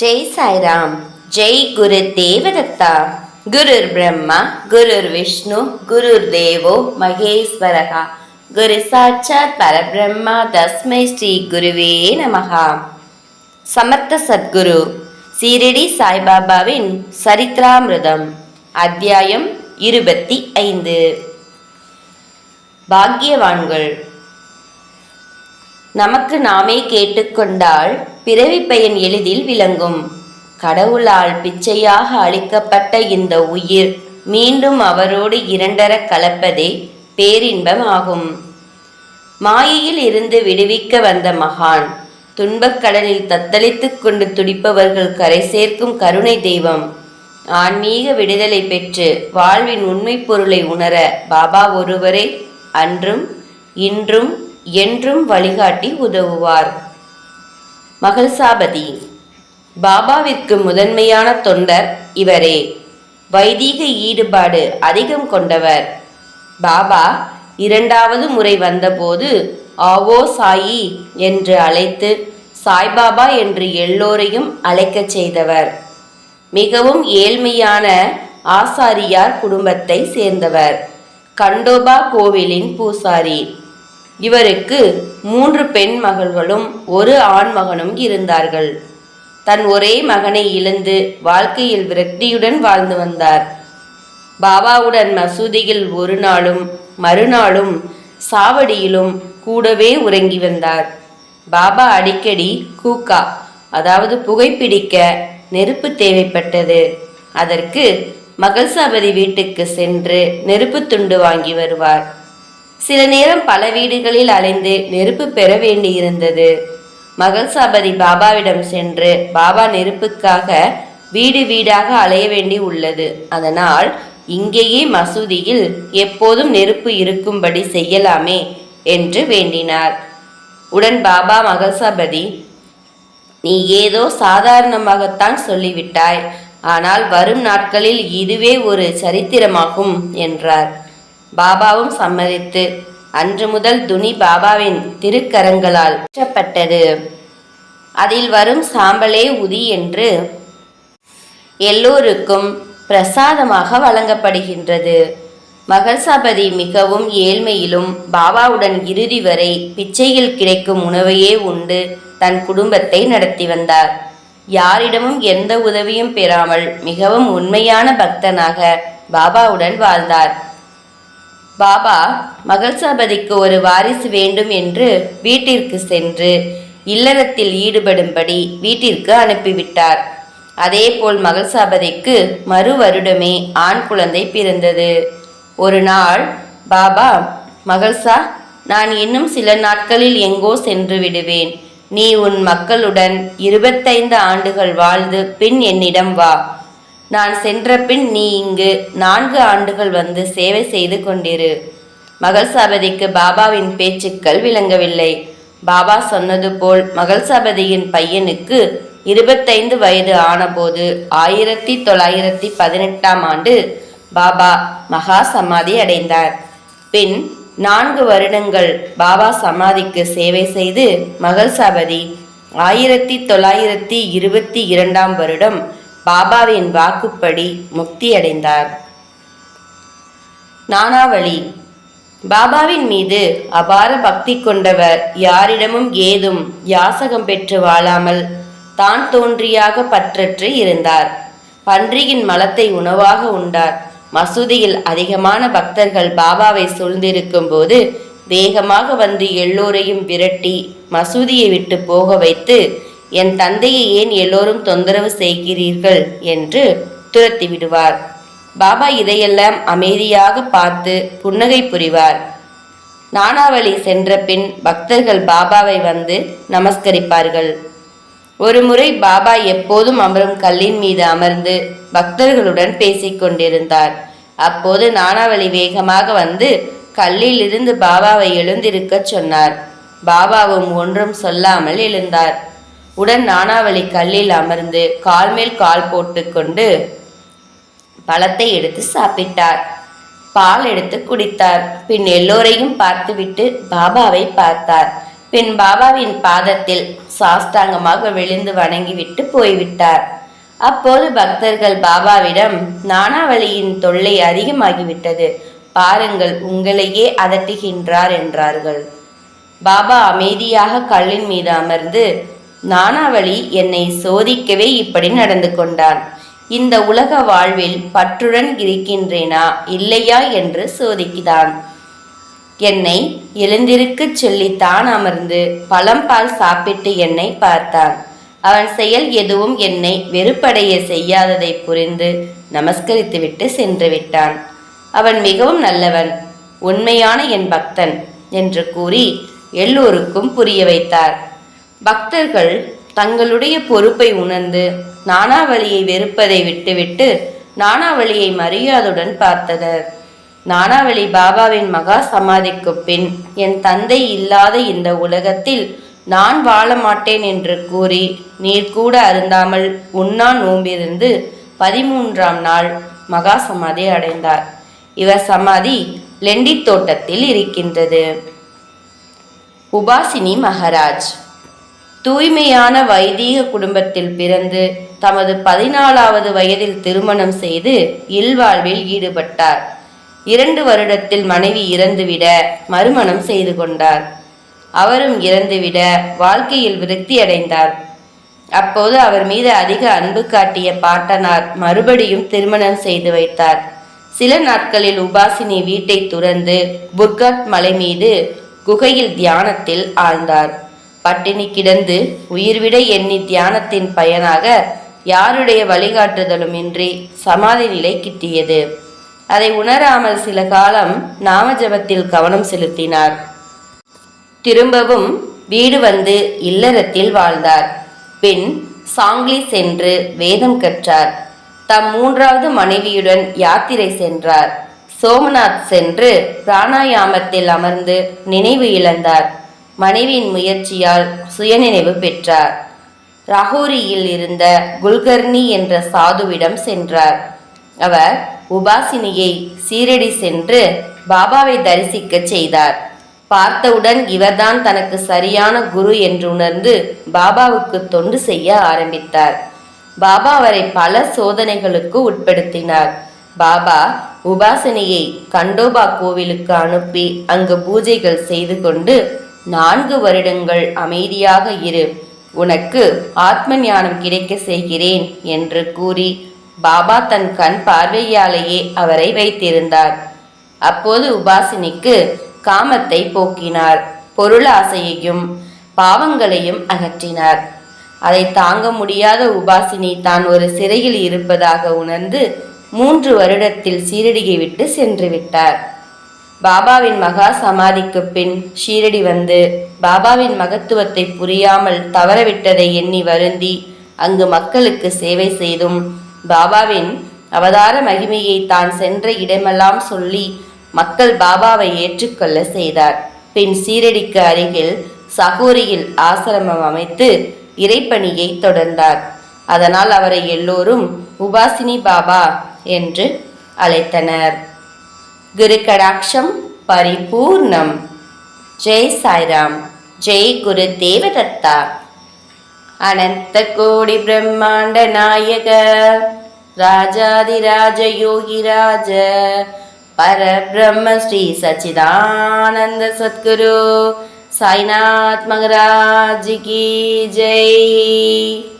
ஜெய் சாய்ராம் ஜெய் குரு தேவதத்தா. குருர் பிரம்மா குருர் விஷ்ணு குருர் தேவோ மகேஸ்வரகா. குரு சாட்சாத் பரபிரம்மா தஸ்மை ஸ்ரீ குருவே நமகா சமர்த்த சத்குரு சீரடி சாய்பாபாவின் சரித்ராமிருதம் அத்தியாயம் இருபத்தி ஐந்து. பாக்கியவான்கள் நமக்கு நாமே கேட்டுக்கொண்டால் பிறவி பயன் எளிதில் விளங்கும். கடவுளால் பிச்சையாக அளிக்கப்பட்ட இந்த உயிர் மீண்டும் அவரோடு இரண்டர கலப்பதே பேரின்பம் ஆகும். மாயையில் இருந்து விடுவிக்க வந்த மகான் துன்பக் கடலில் தத்தளித்துக் கொண்டு துடிப்பவர்கள் கரை சேர்க்கும் கருணை தெய்வம். ஆன்மீக விடுதலை பெற்று வாழ்வின் உண்மை பொருளை உணர பாபா ஒருவரே அன்றும் இன்றும் என்றும் வழிகாட்டி உதவுவார். மகள்சாபதி பாபாவிற்கு முதன்மையான தொண்டர் இவரே. வைதீக ஈடுபாடு அதிகம் கொண்டவர். பாபா இரண்டாவது முறை வந்தபோது ஆவோ சாயி என்று அழைத்து சாய்பாபா என்று எல்லோரையும் அழைக்கச் செய்தவர். மிகவும் ஏழ்மையான ஆசாரியார் குடும்பத்தை சேர்ந்தவர். கண்டோபா கோவிலின் பூசாரி. இவருக்கு மூன்று பெண் மகள்களும் ஒரு ஆண் மகனும் இருந்தார்கள். தன் ஒரே மகனை இழந்து வாழ்க்கையில் விரக்தியுடன் வாழ்ந்து வந்தார். பாபாவுடன் மசூதியில் ஒரு நாளும் மறுநாளும் சாவடியிலும் கூடவே உறங்கி வந்தார். பாபா அடிக்கடி கூக்கா அதாவது புகைப்பிடிக்க நெருப்பு தேவைப்பட்டது. அதற்கு மகள்சாபதி வீட்டுக்கு சென்று நெருப்பு துண்டு வாங்கி வருவார். சில நேரம் பல வீடுகளில் அலைந்து நெருப்பு பெற வேண்டியிருந்தது. மகள்சாபதி பாபாவிடம் சென்று பாபா நெருப்புக்காக வீடு வீடாக அலைய வேண்டி உள்ளது. அதனால் இங்கேயே மசூதியில் எப்போதும் நெருப்பு இருக்கும்படி செய்யலாமே என்று வேண்டினார். உடன் பாபா மகள்சாபதி நீ ஏதோ சாதாரணமாகத்தான் சொல்லிவிட்டாய். ஆனால் வரும் நாட்களில் இதுவே ஒரு சரித்திரமாகும் என்றார். பாபாவும் சம்மதித்து அன்று முதல் துணி பாபாவின் திருக்கரங்களால் ஏற்றப்பட்டது அதில் வரும் சாம்பலே உதி என்று எல்லோருக்கும் பிரசாதமாக வழங்கப்படுகின்றது. மகள்சாபதி மிகவும் ஏழ்மையிலும் பாபாவுடன் இறுதி வரை பிச்சையில் கிடைக்கும் உணவையே உண்டு தன் குடும்பத்தை நடத்தி வந்தார். யாரிடமும் எந்த உதவியும் பெறாமல் மிகவும் உண்மையான பக்தனாக பாபாவுடன் வாழ்ந்தார். பாபா மகள்சாபதிக்கு ஒரு வாரிசு வேண்டும் என்று வீட்டிற்கு சென்று இல்லறத்தில் ஈடுபடும்படி வீட்டிற்கு அனுப்பிவிட்டார். அதேபோல் மகள்சாபதிக்கு மறு வருடமே ஆண் குழந்தை பிறந்தது. ஒரு நாள் பாபா மகள்சா நான் இன்னும் சில நாட்களில் எங்கோ சென்று விடுவேன். நீ உன் மக்களுடன் இருபத்தைந்து ஆண்டுகள் வாழ்ந்து பின் என்னிடம் வா. நான் சென்ற பின் நீ இங்கு நான்கு ஆண்டுகள் வந்து சேவை செய்து கொண்டிரு. மகள் சபதிக்கு பாபாவின் பேச்சுக்கள் விளங்கவில்லை. பாபா சொன்னது போல் மகள் சபதியின் பையனுக்கு இருபத்தைந்து வயது ஆனபோது ஆயிரத்தி தொள்ளாயிரத்தி பதினெட்டாம் ஆண்டு பாபா மகா சமாதி அடைந்தார். பின் நான்கு வருடங்கள் பாபா சமாதிக்கு சேவை செய்து மகள் சபதி ஆயிரத்தி தொள்ளாயிரத்தி இருபத்தி இரண்டாம் வருடம் பாபாவின் வாக்குப்படி முக்தியடைந்தார். நானாவளி பாபாவின் மீது அபார பக்தி கொண்டவர் யாரிடமும் ஏதும் யாசகம் பெற்று வாழாமல் தான் தோன்றியாக பற்றற்று இருந்தார். பன்றியின் மலத்தை உணவாக உண்டார். மசூதியில் அதிகமான பக்தர்கள் பாபாவை சூழ்ந்திருக்கும் போது வேகமாக வந்து எல்லோரையும் விரட்டி மசூதியை விட்டு போக வைத்து என் தந்தையை ஏன் எல்லோரும் தொந்தரவு செய்கிறீர்கள்? என்று துரத்தி விடுவார். பாபா இதையெல்லாம் அமைதியாக பார்த்து புன்னகை புரிவார். நானாவளி சென்ற பின் பக்தர்கள் பாபாவை வந்து நமஸ்கரிப்பார்கள். ஒரு முறை பாபா எப்போதும் அமரும் கல்லின் மீது அமர்ந்து பக்தர்களுடன் பேசிக்கொண்டிருந்தார் அப்போது நானாவளி வேகமாக வந்து கல்லில் இருந்து பாபாவை எழுந்திருக்கச் சொன்னார். பாபாவும் ஒன்றும் சொல்லாமல் எழுந்தார். உடன் நானாவளி கல்லில் அமர்ந்து கால் மேல் கால் போட்டுக்கொண்டு பழத்தை எடுத்து சாப்பிட்டார். பால் எடுத்து குடித்தார். பின் எல்லோரையும் பார்த்துவிட்டு பாபாவை பார்த்தார். பின் பாபாவின் பாதத்தில் சாஷ்டாங்கமாக விழுந்து வணங்கிவிட்டு போய்விட்டார். அப்போது பக்தர்கள் பாபாவிடம் நானாவளியின் தொல்லை அதிகமாகிவிட்டது. பாருங்கள் உங்களையே அதட்டுகின்றார் என்றார்கள். பாபா அமைதியாக கல்லின் மீது அமர்ந்து நானாவளி என்னை சோதிக்கவே இப்படி நடந்து கொண்டான் இந்த உலக வாழ்வில் பற்றுடன் இருக்கின்றேனா? இல்லையா? என்று சோதிக்கிறான். என்னை எழுந்திருக்கச் சொல்லி தான் அமர்ந்து பழம்பால் சாப்பிட்டு என்னை பார்த்தான். அவன் செயல் எதுவும் என்னை வெறுப்படைய செய்யாததை புரிந்து நமஸ்கரித்துவிட்டு சென்று விட்டான். அவன் மிகவும் நல்லவன் உண்மையான என் பக்தன் என்று கூறி எல்லோருக்கும் புரிய வைத்தார். பக்தர்கள் தங்களுடைய பொறுப்பை உணர்ந்து நானாவளியை வெறுப்பதை விட்டுவிட்டு நானாவளியை மரியாதையுடன் பார்த்தனர். நானாவளி பாபாவின் மகா சமாதிக்கு பின் என் தந்தை இல்லாத இந்த உலகத்தில் நான் வாழ மாட்டேன் என்று கூறி நீர் கூட அருந்தாமல் உண்ணா நோம்பிருந்து பதிமூன்றாம் நாள் மகா சமாதி அடைந்தார். இவர் சமாதி லெண்டி தோட்டத்தில் இருக்கின்றது. உபாசினி மகராஜ் தூய்மையான வைதீக குடும்பத்தில் பிறந்து தமது பதினாலாவது வயதில் திருமணம் செய்து இல்வாழ்வில் ஈடுபட்டார். இரண்டு வருடத்தில் மனைவி இறந்துவிட மறுமணம் செய்து கொண்டார். அவரும் இறந்துவிட வாழ்க்கையில் விருத்தி அடைந்தார். அப்போது அவர் மீது அதிக அன்பு காட்டிய பாட்டனார் மறுபடியும் திருமணம் செய்து வைத்தார். சில நாட்களில் உபாசினி வீட்டை துறந்து புர்கட் மலை மீது குகையில் தியானத்தில் ஆழ்ந்தார். பட்டினி கிடந்து உயிர்விட எண்ணி தியானத்தின் பயனாக யாருடைய வழிகாட்டுதலுமின்றி சமாதி நிலை கிட்டியது. அதை உணராமல் சில காலம் நாமஜபத்தில் கவனம் செலுத்தினார். திரும்பவும் வீடு வந்து இல்லறத்தில் வாழ்ந்தார். பின் சாங்லி சென்று வேதம் கற்றார். தம் மூன்றாவது மனைவியுடன் யாத்திரை சென்றார். சோமநாத் சென்று பிராணாயாமத்தில் அமர்ந்து நினைவு இழந்தார். மனைவியின் முயற்சியால் சுயநினைவு பெற்றார். ரஹோரியில் இருந்த குல்கர்னி என்ற சாதுவிடம் சென்றார். அவர் உபாசினியை சீரடி சென்று பாபாவை தரிசிக்கச் செய்தார். பார்த்தவுடன் இவர்தான் தனக்கு சரியான குரு என்று உணர்ந்து பாபாவுக்கு தொண்டு செய்ய ஆரம்பித்தார். பாபா அவரை பல சோதனைகளுக்கு உட்படுத்தினார். பாபா உபாசனையை கண்டோபா கோவிலுக்கு அனுப்பி அங்கு பூஜைகள் செய்து கொண்டு நான்கு வருடங்கள் அமைதியாக இரு. உனக்கு ஆத்ம ஞானம் கிடைக்க செய்கிறேன் என்று கூறி பாபா தன் கண் பார்வையாலேயே அவரை வைத்திருந்தார். அப்போது உபாசினிக்கு காமத்தை போக்கினார். பொருளாசையையும் பாவங்களையும் அகற்றினார். அதை தாங்க முடியாத உபாசினி தான் ஒரு சிறையில் இருப்பதாக உணர்ந்து மூன்று வருடத்தில் சீரடியை விட்டு சென்று விட்டார். பாபாவின் மகா சமாதிக்கு பின் ஷீரடி வந்து பாபாவின் மகத்துவத்தை புரியாமல் தவறவிட்டதை எண்ணி வருந்தி அங்கு மக்களுக்கு சேவை செய்தும் பாபாவின் அவதார மகிமையை தான் சென்ற இடமெல்லாம் சொல்லி மக்கள் பாபாவை ஏற்றுக்கொள்ள செய்தார். பின் சீரடிக்கு அருகில் சகோரியில் ஆசிரமம் அமைத்து இறைப்பணியை தொடர்ந்தார். அதனால் அவரை எல்லோரும் உபாசினி பாபா என்று அழைத்தனர். गुरुकडाक्षं परिपूर्णं। जय साई जय गुरुदेवदत्ता। अनन्तकोटिब्रह्माण्डनायक राजािराज परब्रह्म श्री सचिदानन्द सद्गुरु की जय।